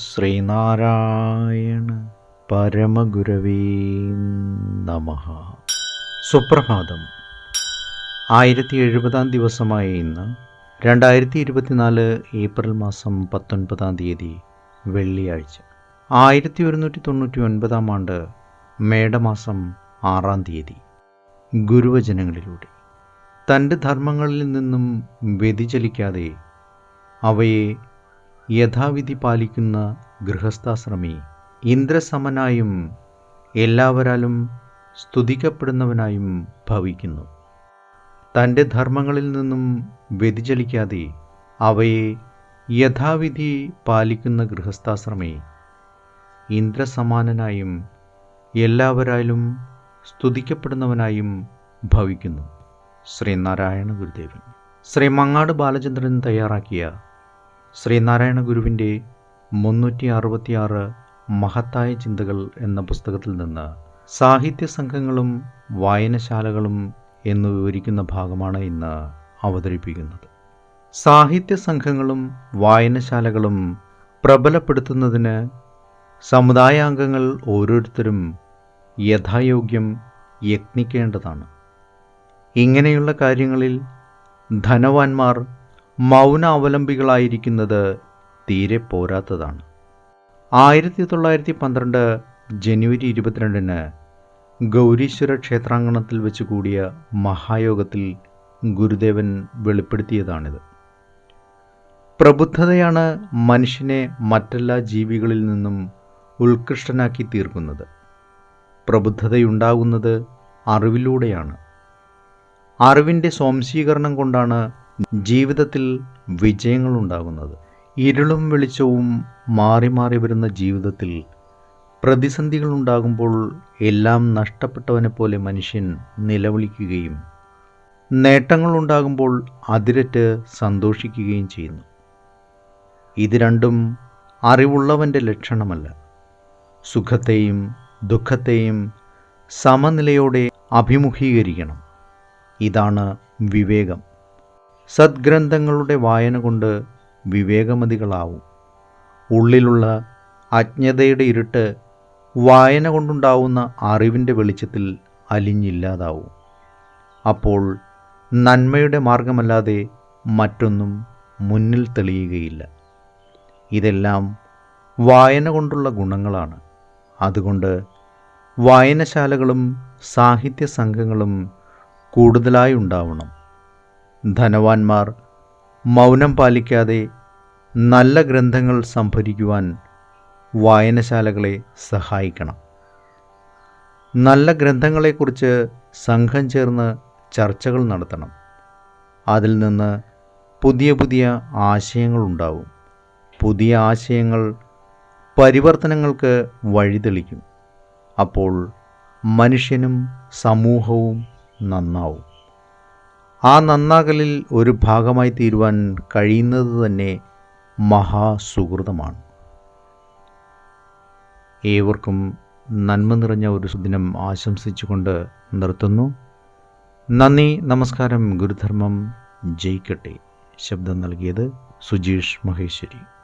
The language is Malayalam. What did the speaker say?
ശ്രീനാരായണ പരമഗുരവീ നമ. സുപ്രഭാതം. ആയിരത്തി എഴുപതാം ദിവസമായ ഇന്ന് രണ്ടായിരത്തി ഇരുപത്തിനാല് ഏപ്രിൽ മാസം പത്തൊൻപതാം തീയതി വെള്ളിയാഴ്ച. ആയിരത്തി ഒരുന്നൂറ്റി തൊണ്ണൂറ്റി ഒൻപതാം ആണ്ട് മേടമാസം ആറാം തീയതി ഗുരുവചനങ്ങളിലൂടെ. തന്റെ ധർമ്മങ്ങളിൽ നിന്നും വ്യതിചലിക്കാതെ അവയെ യഥാവിധി പാലിക്കുന്ന ഗൃഹസ്ഥാശ്രമി ഇന്ദ്രസമനായും എല്ലാവരാലും സ്തുതിക്കപ്പെടുന്നവനായും ഭവിക്കുന്നു. തന്റെ ധർമ്മങ്ങളിൽ നിന്നും വ്യതിചലിക്കാതെ അവയെ യഥാവിധി പാലിക്കുന്ന ഗൃഹസ്ഥാശ്രമി ഇന്ദ്രസമാനനായും എല്ലാവരാലും സ്തുതിക്കപ്പെടുന്നവനായും ഭവിക്കുന്നു. ശ്രീനാരായണ ഗുരുദേവൻ ശ്രീ മങ്ങാട് ബാലചന്ദ്രൻ തയ്യാറാക്കിയ ശ്രീനാരായണ ഗുരുവിന്റെ മുന്നൂറ്റി അറുപത്തിയാറ് മഹത്തായ ചിന്തകൾ എന്ന പുസ്തകത്തിൽ നിന്ന് സാഹിത്യ സംഘങ്ങളും വായനശാലകളും എന്ന് വിവരിക്കുന്ന ഭാഗമാണ് ഇന്ന് അവതരിപ്പിക്കുന്നത്. സാഹിത്യ സംഘങ്ങളും വായനശാലകളും പ്രബലപ്പെടുത്തുന്നതിന് സമുദായാംഗങ്ങൾ ഓരോരുത്തരും യഥായോഗ്യം യത്നിക്കേണ്ടതാണ്. ഇങ്ങനെയുള്ള കാര്യങ്ങളിൽ ധനവാന്മാർ മൗന അവലംബികളായിരിക്കുന്നത് തീരെ പോരാത്തതാണ്. ആയിരത്തി തൊള്ളായിരത്തി പന്ത്രണ്ട് ജനുവരി ഇരുപത്തിരണ്ടിന് ഗൗരീശ്വര ക്ഷേത്രാങ്കണത്തിൽ വെച്ച് കൂടിയ മഹായോഗത്തിൽ ഗുരുദേവൻ വെളിപ്പെടുത്തിയതാണിത്. പ്രബുദ്ധതയാണ് മനുഷ്യനെ മറ്റെല്ലാ ജീവികളിൽ നിന്നും ഉത്കൃഷ്ടനാക്കി തീർക്കുന്നത്. പ്രബുദ്ധതയുണ്ടാകുന്നത് അറിവിലൂടെയാണ് അറിവിന്റെ സ്വാംശീകരണം കൊണ്ടാണ് ജീവിതത്തിൽ വിജയങ്ങളുണ്ടാകുന്നത്. ഇരുളും വെളിച്ചവും മാറി മാറി വരുന്ന ജീവിതത്തിൽ പ്രതിസന്ധികൾ ഉണ്ടാകുമ്പോൾ എല്ലാം നഷ്ടപ്പെട്ടവനെ പോലെ മനുഷ്യൻ നിലവിളിക്കുകയും നേട്ടങ്ങൾ ഉണ്ടാകുമ്പോൾ അതിരറ്റ് സന്തോഷിക്കുകയും ചെയ്യുന്നു. ഇത് രണ്ടും അറിവുള്ളവന്റെ ലക്ഷണമല്ല. സുഖത്തെയും ദുഃഖത്തെയും സമനിലയോടെ അഭിമുഖീകരിക്കണം. ഇതാണ് വിവേകം. സദ്ഗ്രന്ഥങ്ങളുടെ വായന കൊണ്ട് വിവേകമതികളാവും. ഉള്ളിലുള്ള അജ്ഞതയുടെ ഇരുട്ട് വായന കൊണ്ടുണ്ടാവുന്ന അറിവിന്റെ വെളിച്ചത്തിൽ അലിഞ്ഞില്ലാതാവും. അപ്പോൾ നന്മയുടെ മാർഗമല്ലാതെ മറ്റൊന്നും മുന്നിൽ തെളിയുകയില്ല. ഇതെല്ലാം വായന കൊണ്ടുള്ള ഗുണങ്ങളാണ്. അതുകൊണ്ട് വായനശാലകളും സാഹിത്യ സംഘങ്ങളും കൂടുതലായി ഉണ്ടാവണം. ധനവാന്മാർ മൗനം പാലിക്കാതെ നല്ല ഗ്രന്ഥങ്ങൾ സംഭരിക്കുവാൻ വായനശാലകളെ സഹായിക്കണം. നല്ല ഗ്രന്ഥങ്ങളെക്കുറിച്ച് സംഘം ചേർന്ന് ചർച്ചകൾ നടത്തണം. അതിൽ നിന്ന് പുതിയ പുതിയ ആശയങ്ങൾ ഉണ്ടാവും. പുതിയ ആശയങ്ങൾ പരിവർത്തനങ്ങൾക്ക് വഴിതെളിക്കും. അപ്പോൾ മനുഷ്യനും സമൂഹവും നന്നാവും. ആ നന്നാകലിൽ ഒരു ഭാഗമായി തീരുവാൻ കഴിയുന്നത് തന്നെ മഹാസുഹൃതമാണ്. ഏവർക്കും നന്മ നിറഞ്ഞ ഒരു ദിനം ആശംസിച്ചുകൊണ്ട് നിർത്തുന്നു. നന്ദി നമസ്കാരം ഗുരുധർമ്മം ജയിക്കട്ടെ. ശബ്ദം നൽകിയത് സുജീഷ് മഹേശ്വരി.